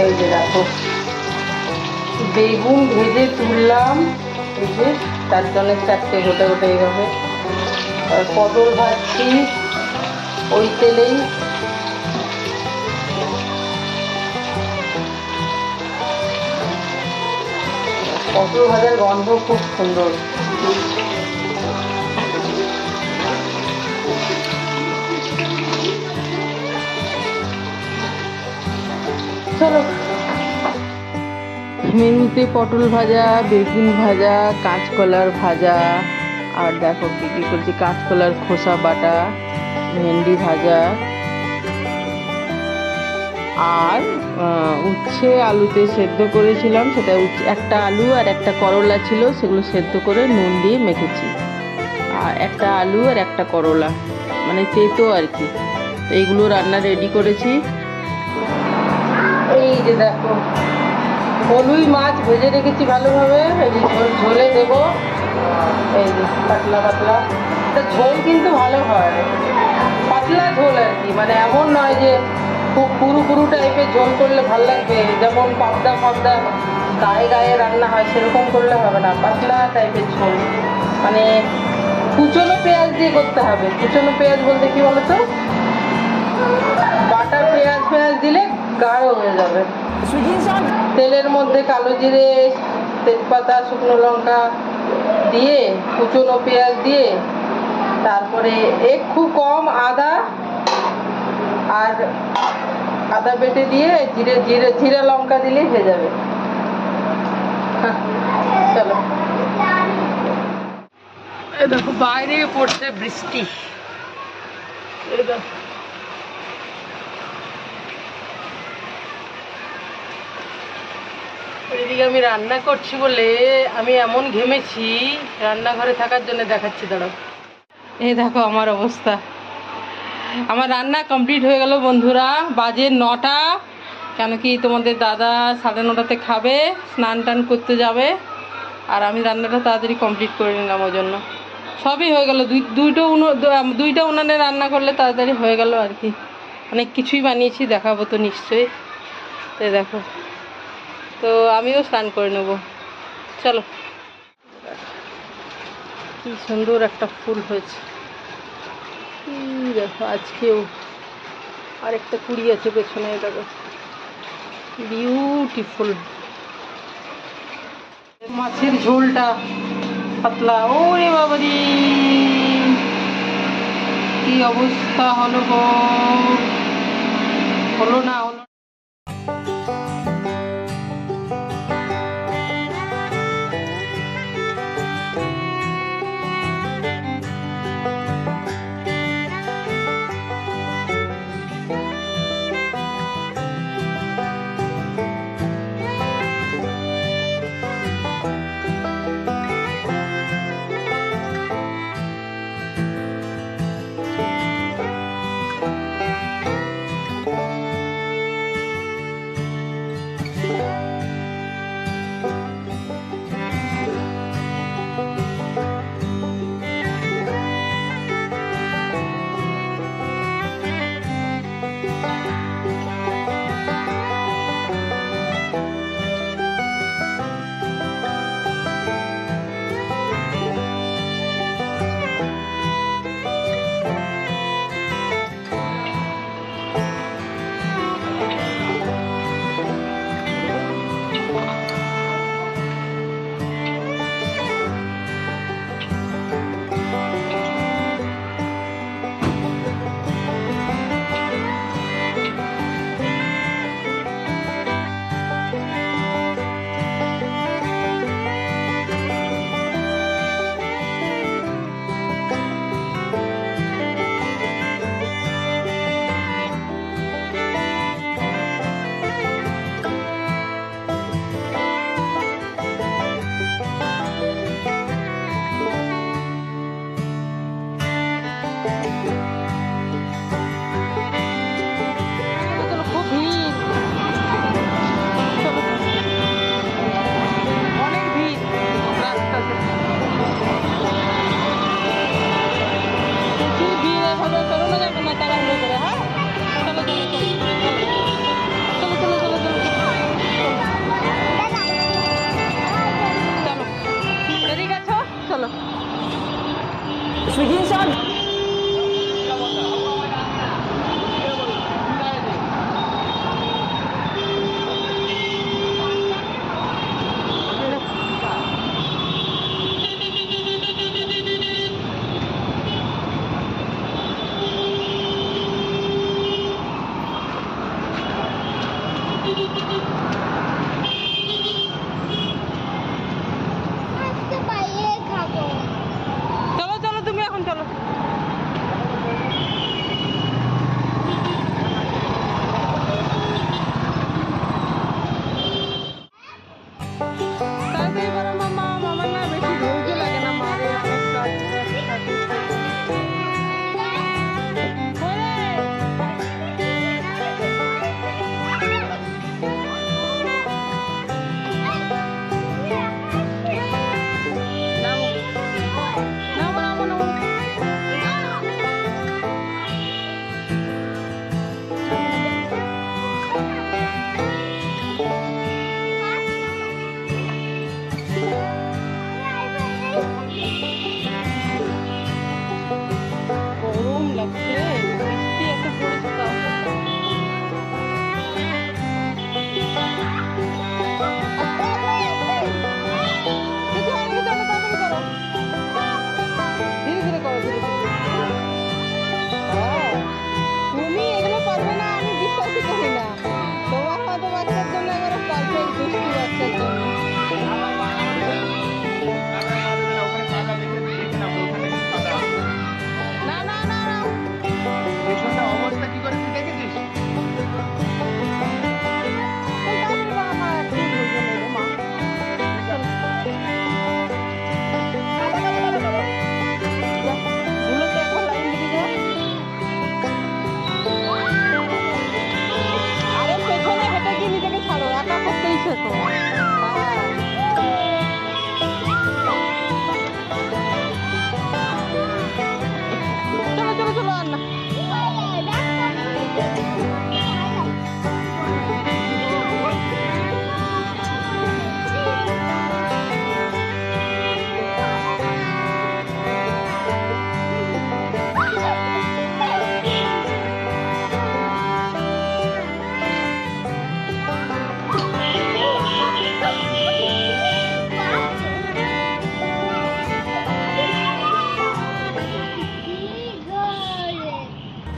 এই যে দেখো, বেগুন ভেজে তুললাম, এই যে, তার জন্য চারটে গোটে গোটে এইভাবে আর পটল ভাজছি, ওই তেলেই। পটল ভাজার গন্ধ খুব সুন্দর। চলো। মেনুতে পটল ভাজা বেগুন ভাজা, কাঁচকলার ভাজা, আর দেখো কি কি করছি, কাঁচকলার খোসা বাটা, ভেন্ডি ভাজা, আর উচ্ছে আলুতে সেদ্ধ করেছিলাম, সেটা একটা আলু আর একটা করলা ছিল, সেগুলো সেদ্ধ করে নুন দিয়ে মেখেছি। আর একটা আলু আর একটা করলা মানে তেতো আর কি। এইগুলো রান্না রেডি করেছি। এই যে দেখো, হলুই মাছ ভেজে রেখেছি ভালোভাবে। ঝোলে দেবো। এই যে পাতলা পাতলা। এটা ঝোল কিন্তু ভালো হয়। পাতলা ঝোল আর কি মানে এমন নয় যে খুব পুরু পুরু টাইপের ঝোল করলে ভালো লাগবে। যেমন পাবদা পাবদা গায়ে গায়ে রান্না হয়, সেরকম করলে হবে না। পাতলা টাইপের ঝোল। মানে কুচনো পেঁয়াজ দিয়ে করতে হবে। কুচনো পেঁয়াজ বলতে কি বলতো? গাঢ় হয়ে যাবে। তেলের মধ্যে কালো জিরে, তেজপাতা, শুকনো লঙ্কা দিয়ে, কুচনো পেঁয়াজ দিয়ে, তারপরে একটু কম আদা আর আদা বেটে দিয়ে জিরে জিরে জিরে লঙ্কা দিলেই হয়ে যাবে। চলো। দেখো, বাইরে পড়ছে বৃষ্টি। এই দেখো। এদিকে আমি রান্না করছি বলে আমি এমন ঘেমেছি, রান্নাঘরে থাকার জন্য দেখাচ্ছি, দাঁড়াও। এই দেখো আমার অবস্থা। আমার রান্না কমপ্লিট হয়ে গেল, বন্ধুরা। বাজে নটা, কেন কি তোমাদের দাদা সাড়ে নটাতে খাবে, স্নান টান করতে যাবে, আর আমি রান্নাটা তাড়াতাড়ি কমপ্লিট করে নিলাম ওই জন্য। সবই হয়ে গেল, দুই দুইটো উনো দুইটা উনানে রান্না করলে তাড়াতাড়ি হয়ে গেল আর কি। অনেক কিছুই বানিয়েছি, দেখাবো তো নিশ্চয়ই। তো দেখো। তো আমিও স্নান করে নেব। চলো। কি সুন্দর একটা ফুল হয়েছে। দেখো, আজকেও আরেকটা কুড়ি আছে পেছনে দেখো। বিউটিফুল মাছের ঝোলটা পাতলা। ওরে বাবারি! কি অবস্থা হলো হলো না।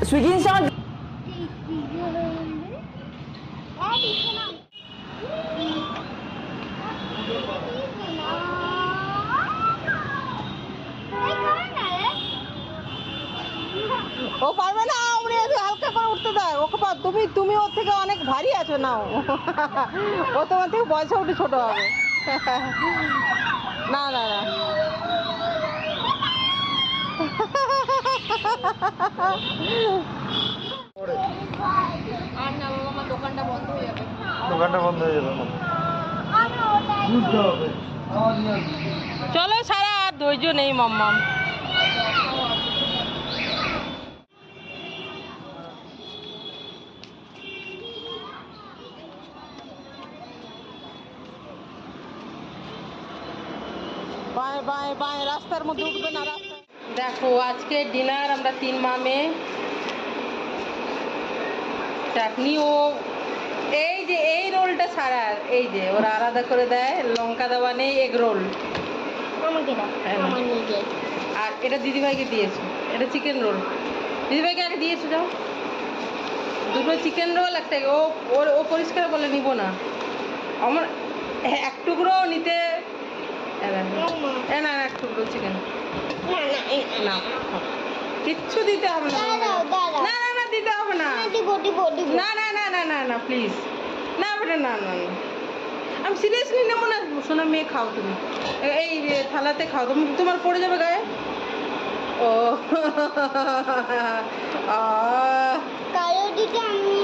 সুইগি ইনস্টল ও পারবে না উনি একটু হালকা করে উঠতে দেয় ওকে পার তুমি তুমি ওর থেকে অনেক ভারী আছো, নাও। ও তোমার থেকে বয়সে উঠে ছোট হবে। না না না আর না বাবা আমার দোকানটা বন্ধ হয়ে যাবে। চলো সারা, আর ধৈর্য নেই, মাম্মাম। বাঁয়ে বাঁয়ে বাঁয়ে রাস্তার মধ্যে উঠবে না, রাস্তা দেখো আজকে ডিনার আমরা তিন মামে চাটনি ও এই যে এই রোলটা সারার এই যে ওরা আলাদা করে দেয় লঙ্কা দেওয়া নেই এগ রোল হ্যাঁ। নিজের। আর এটা দিদিভাইকে দিয়েছ এটা চিকেন রোল দিদিভাইকে আগে দিয়েছ যাও। দুটো চিকেন রোল একটা ও ওর ও পরিষ্কার বলে নিব না। আমার হ্যাঁ, এক টুকরো নিতে না, এক টুকরো চিকেন না না না কিচ্ছু দিতে হবে না না না না দিতে হবে না না না না না না না প্লিজ না বেটা না না না আমি সিরিয়াসলি নেব না শোনা মেয়ে খাও তুমি এই থালাতে খাও তুমি তোমার পড়ে যাবে গায়ে ও। কালো দিকে আমি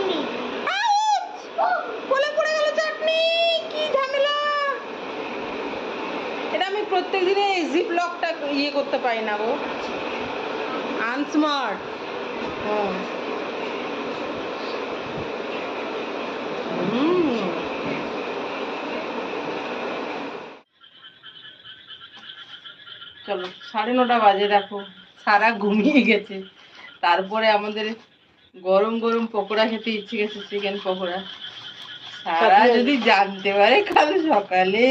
কোলে পড়ে গেল চাটনি কি ঝামেলা এটা আমি প্রত্যেক দিনে জিপ লকটা ইয়ে করতে পারি না গো। আনস্মার্ট হুম। চলো, সাড়ে নটা বাজে, দেখো। সারা ঘুমিয়ে গেছে। তারপরে আমাদের গরম গরম পকোড়া খেতে ইচ্ছে গেছে চিকেন পকোড়া। সারা যদি জানতে পারে কাল সকালে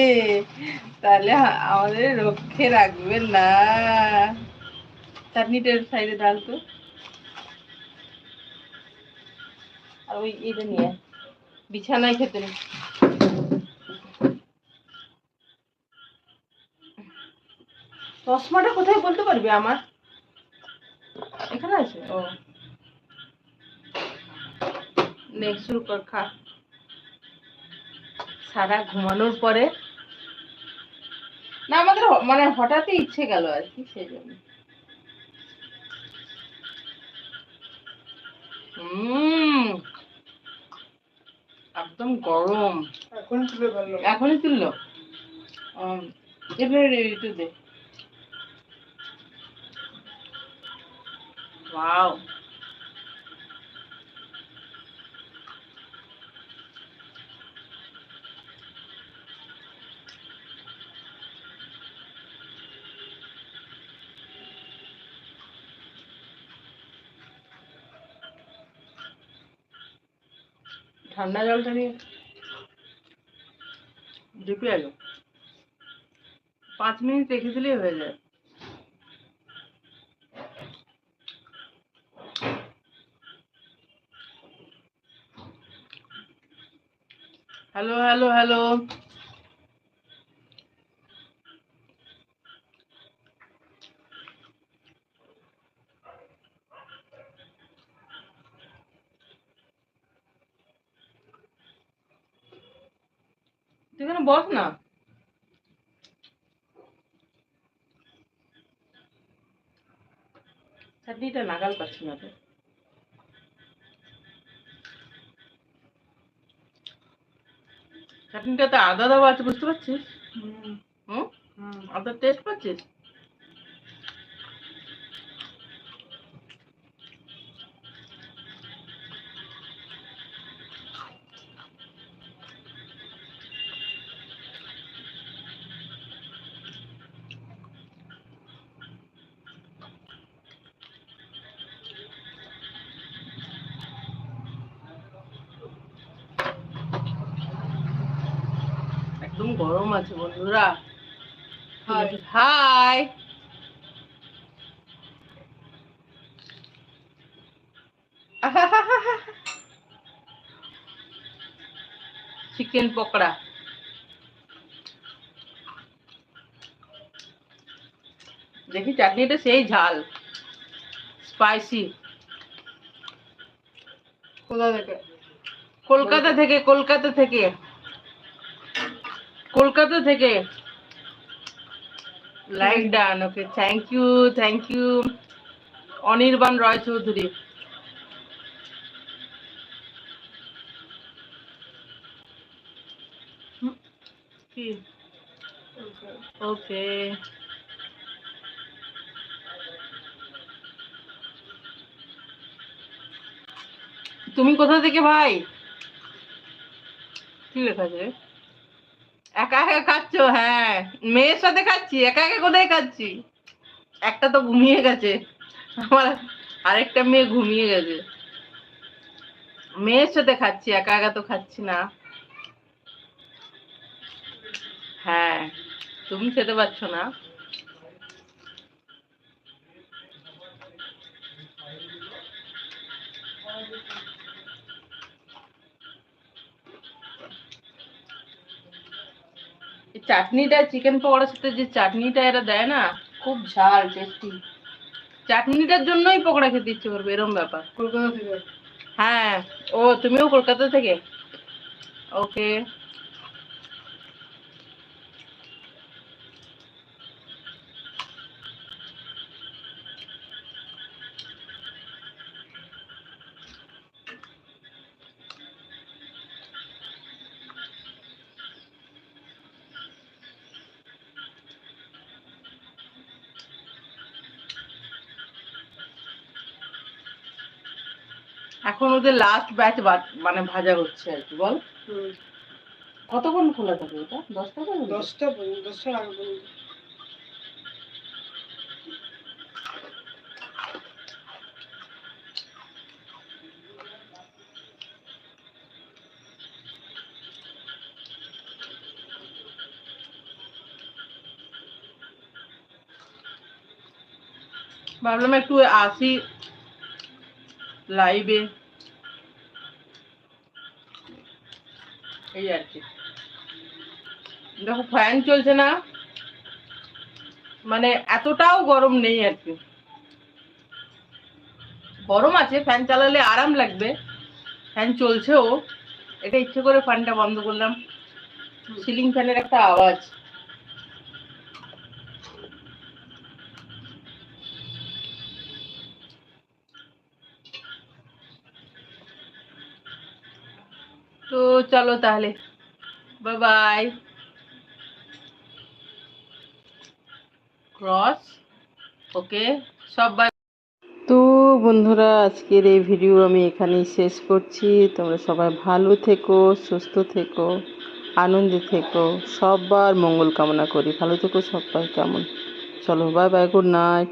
তাহলে আমাদের রক্ষে রাখবেন না। চাটনিটার সাইডে ডাল তো। আর ওই এটা নিয়ে বিছানায় খেতে নেই চশমাটা কোথায় বলতে পারবি আমার? এখানে আছে? ও। নেক্সট শুরু কর খা। সারা ঘুমানোর পরে। না আমাদের মানে হঠাৎই ইচ্ছে গেল আর কি সেই জন্য। একদম গরম। এখন তুলে ফেলল। এখনই তুললো? এবারে একটু দে। ওয়াও ঠান্ডা জলটা নিয়ে ঢুকে গেল পাঁচ মিনিট রেখে দিলেই হয়ে যায় হ্যালো হ্যালো হ্যালো তুই এখানে বস না। চাটনিটা নাগাল পাচ্ছি না তো। চাটনিটাতে আদা দেওয়া আছে বুঝতে পারছিস? হুম। আদার টেস্ট পাচ্ছিস? গরম আছে বন্ধুরা। Hi chicken pakora. দেখি চাটনিটা সেই ঝাল। স্পাইসি। কোথা থেকে? কলকাতা থেকে কলকাতা থেকে। কলকাতা থেকে। Like done okay thank you thank you Anirban Roy Chowdhury. Okay তুমি কোথা থেকে ভাই? কি লেখা আছে? একা একা খাচ্ছ? হ্যাঁ। মেয়ের সাথে খাচ্ছি, একা একা কোথায় খাচ্ছি? একটা তো ঘুমিয়ে গেছে। আমার আরেকটা মেয়ে ঘুমিয়ে গেছে। মেয়ের সাথে খাচ্ছি, একা একা তো খাচ্ছি না। হ্যাঁ। তুমি খেতে পারছ না? এই চাটনিটা চিকেন পকোড়ার সাথে যে চাটনিটা এরা দেয় না খুব ঝাল টেস্টি চাটনিটার জন্যই পকোড়া খেতে ইচ্ছে করবে এরম ব্যাপার। কলকাতা থেকে? হ্যাঁ ও তুমিও কলকাতা থেকে? ওকে এখন ওদের লাস্ট ব্যাচ মানে ভাজা হচ্ছে আর কি বল? কতক্ষণ খোলা থাকে ওটা? দশটা পর্যন্ত? দশটা পর্যন্ত দশটা আগে পর্যন্ত। ভাবলাম একটু আসি লাইভে এই আর কি। দেখো ফ্যান চলছে না। মানে এতটাও গরম নেই আর কি। গরম আছে ফ্যান চালালে আরাম লাগবে। ফ্যান চলছেও। এটা ইচ্ছে করে ফ্যানটা বন্ধ করলাম। সিলিং ফ্যানের একটা আওয়াজ। তো চলো তাহলে। বাই ক্রস ওকে সব বাই তো বন্ধুরা, আজকের এই ভিডিও আমি এখানেই শেষ করছি। তোমরা সবাই ভালো থেকো, সুস্থ থেকো, আনন্দে থেকো। সবার মঙ্গল কামনা করি। ভালো থেকো সবাই কেমন? চলো বাই বাই গুড নাইট